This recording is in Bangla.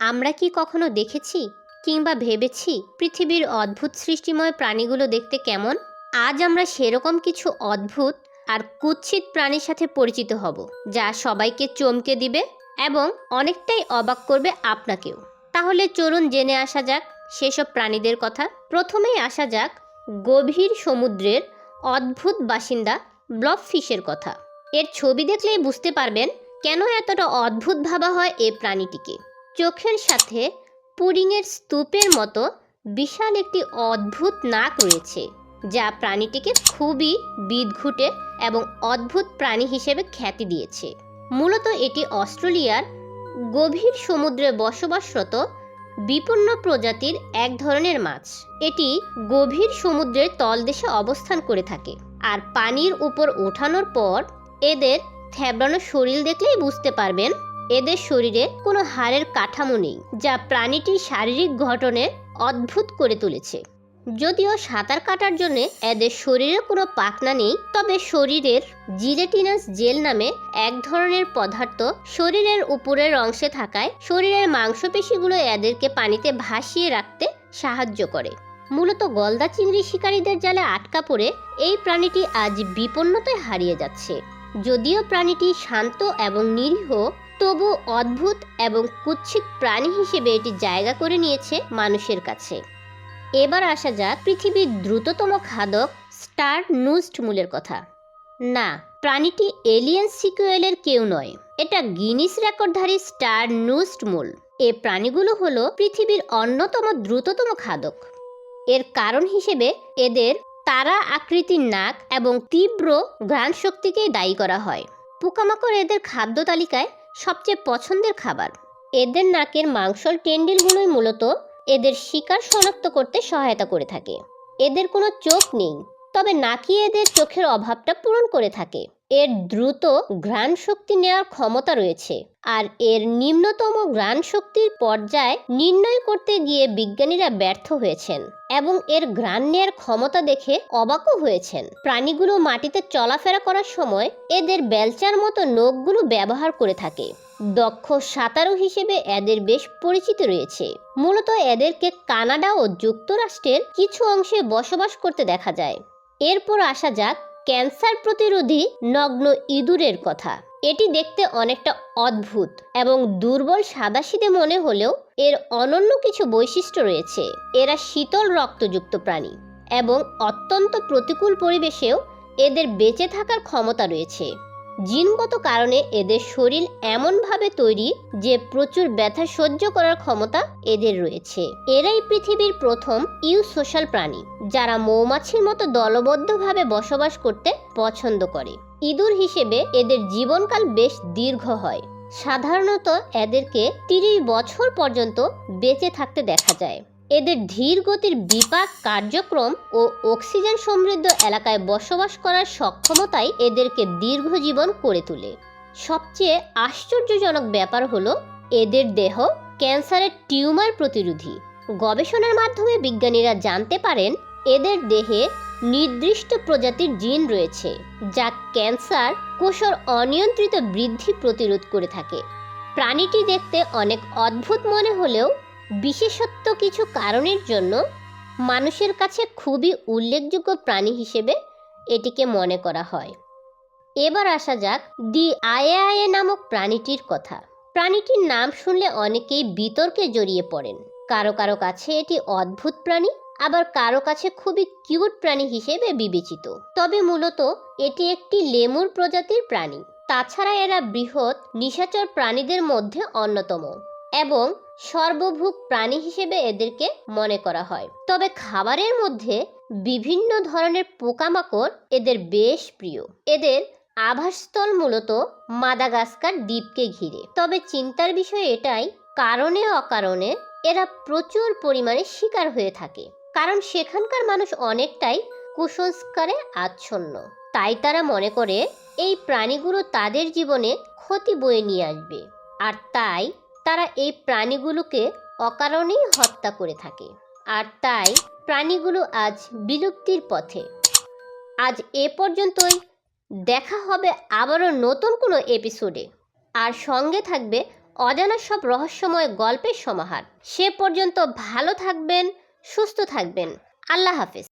আমরা কি কখনো দেখেছি কিংবা ভেবেছি পৃথিবীর অদ্ভুত সৃষ্টিময় প্রাণীগুলো দেখতে কেমন? আজ আমরা সেরকম কিছু অদ্ভুত আর কুৎসিত প্রাণীর সাথে পরিচিত হব, যা সবাইকে চমকে দিবে এবং অনেকটাই অবাক করবে আপনাকেও। তাহলে চলুন জেনে আসা যাক সেসব প্রাণীদের কথা। প্রথমেই আসা যাক গভীর সমুদ্রের অদ্ভুত বাসিন্দা ব্লব ফিশের কথা। এর ছবি দেখলেই বুঝতে পারবেন কেন এতটা অদ্ভুত ভাবা হয় এ প্রাণীটিকে। চোখের সাথে পুডিংয়ের স্তূপের মতো বিশাল একটি অদ্ভুত নাক রয়েছে, যা প্রাণীটিকে খুবই বিদঘুটে এবং অদ্ভুত প্রাণী হিসেবে খ্যাতি দিয়েছে। মূলত এটি অস্ট্রেলিয়ার গভীর সমুদ্রে বসবাসরত বিপন্ন প্রজাতির এক ধরনের মাছ। এটি গভীর সমুদ্রের তলদেশে অবস্থান করে থাকে আর পানির উপর ওঠানোর পর এদের থ্যাবড়ানো শরীর দেখলেই বুঝতে পারবেন এদের শরীরে কোনো হাড়ের কাঠামো নেই, যা প্রাণীটির শারীরিক গঠনে অদ্ভুত করে তুলেছে। যদিও সাঁতার কাটার জন্য এদের শরীরে কোনো পাখনা নেই, তবে শরীরের জিলেটিনাস জেল নামে এক ধরনের পদার্থ শরীরের উপরের অংশে থাকায় শরীরের মাংসপেশিগুলো এদেরকে পানিতে ভাসিয়ে রাখতে সাহায্য করে। মূলত গলদা চিংড়ি শিকারীদের জালে আটকা পড়ে এই প্রাণীটি আজ বিপন্নতায় হারিয়ে যাচ্ছে। যদিও প্রাণীটি শান্ত এবং নিরীহ তবু অদ্ভুত এবং কুৎসিত প্রাণী হিসেবে এটি জায়গা করে নিয়েছে মানুষের কাছে। এবার আসা যাক পৃথিবীর দ্রুততম খাদক স্টার নুস্ট মূলের কথা। না, প্রাণীটি এলিয়েন সিকুয়েলের কেউ নয়। এটা গিনিস রেকর্ডধারী স্টার নুস্ট মূল। এ প্রাণীগুলো হলো পৃথিবীর অন্যতম দ্রুততম খাদক। এর কারণ হিসেবে এদের তারা আকৃতির নাক এবং তীব্র ঘ্রাণ শক্তিকেই দায়ী করা হয়। পোকামাকড় এদের খাদ্য তালিকায় সবচেয়ে পছন্দের খাবার। এদের নাকের মাংসল টেন্ডিলগুলোই মূলত এদের শিকার শনাক্ত করতে সহায়তা করে থাকে। এদের কোনো চোখ নেই, তবে নাকি এদের চোখের অভাবটা পূরণ করে থাকে। এর দ্রুত ঘ্রাণ শক্তি নেওয়ার ক্ষমতা রয়েছে। আর এর নিম্নতম ঘ্রাণ শক্তির পর্যায় নির্ণয় করতে গিয়ে বিজ্ঞানীরা ব্যর্থ হয়েছেন এবং এর ঘ্রাণ নেওয়ার ক্ষমতা দেখে অবাকও হয়েছেন। প্রাণীগুলো মাটিতে চলাফেরা করার সময় এদের বেলচার মতো নখগুলো ব্যবহার করে থাকে। দক্ষ সাঁতারু হিসেবে এদের বেশ পরিচিত রয়েছে। মূলত এদেরকে কানাডা ও যুক্তরাষ্ট্রের কিছু অংশে বসবাস করতে দেখা যায়। এরপর আসা যাক ক্যান্সার প্রতিরোধী নগ্ন ইঁদুরের কথা। এটি দেখতে অনেকটা অদ্ভুত এবং দুর্বল সাদাসিদে মনে হলেও এর অনন্য কিছু বৈশিষ্ট্য রয়েছে। এরা শীতল রক্তযুক্ত প্রাণী এবং অত্যন্ত প্রতিকূল পরিবেশেও এদের বেঁচে থাকার ক্ষমতা রয়েছে। জিনগত কারণে এদের শরীর এমনভাবে তৈরি যে প্রচুর ব্যথা সহ্য করার ক্ষমতা এদের রয়েছে। এরাই পৃথিবীর প্রথম ইউ সোশ্যাল প্রাণী, যারা মৌমাছির মতো দলবদ্ধভাবে বসবাস করতে পছন্দ করে। ইঁদুর হিসেবে এদের জীবনকাল বেশ দীর্ঘ হয়। সাধারণত এদেরকে তিরিশ বছর পর্যন্ত বেঁচে থাকতে দেখা যায়। এদের ধীর গতির বিপাক, কার্যক্রম ও অক্সিজেন সমৃদ্ধ এলাকায় বসবাস করার সক্ষমতাই এদেরকে দীর্ঘজীবন করে তোলে। সবচেয়ে আশ্চর্যজনক ব্যাপার হলো, এদের দেহ ক্যান্সারের টিউমার প্রতিরোধী। গবেষণার মাধ্যমে বিজ্ঞানীরা জানতে পারেন, এদের দেহে নির্দিষ্ট প্রজাতির জিন রয়েছে, যা ক্যান্সার কোষর অনিয়ন্ত্রিত বৃদ্ধি প্রতিরোধ করে থাকে। প্রাণীটি দেখতে অনেক অদ্ভুত মনে হলেও বিশেষত্ব কিছু কারণের জন্য মানুষের কাছে খুবই উল্লেখযোগ্য প্রাণী হিসেবে এটিকে মনে করা হয়। এবার আসা যাক দি আয়ে আয়ে নামক প্রাণীটির কথা। প্রাণীটির নাম শুনলে অনেকেই বিতর্কে জড়িয়ে পড়েন। কারও কারও কাছে এটি অদ্ভুত প্রাণী, আবার কারও কাছে খুবই কিউট প্রাণী হিসেবে বিবেচিত। তবে মূলত এটি একটি লেমুর প্রজাতির প্রাণী। তাছাড়া এরা বৃহৎ, নিশাচর প্রাণীদের মধ্যে অন্যতম। এবং সর্বভুক প্রাণী হিসেবে এদেরকে মনে করা হয়। তবে খাবারের মধ্যে বিভিন্ন ধরনের পোকামাকড় এদের বেশ প্রিয়। এদের আভাসস্থল মূলত মাদাগাস্কার দ্বীপকে ঘিরে। তবে চিন্তার বিষয় এটাই, কারণে অকারণে এরা প্রচুর পরিমাণে শিকার হয়ে থাকে। কারণ সেখানকার মানুষ অনেকটাই কুসংস্কারে আচ্ছন্ন। তাই তারা মনে করে, এই প্রাণীগুলো তাদের জীবনে ক্ষতি বয়ে নিয়ে আসবে। আর তাই তারা এই প্রাণীগুলোকে অকারণেই হত্যা করে থাকে। আর তাই প্রাণীগুলো আজ বিলুপ্তির পথে। আজ এ পর্যন্তই। দেখা হবে আবারও নতুন কোনো এপিসোডে আর সঙ্গে থাকবে অজানা সব রহস্যময় গল্পের সমাহার। সে পর্যন্ত ভালো থাকবেন, সুস্থ থাকবেন। আল্লাহ হাফেজ।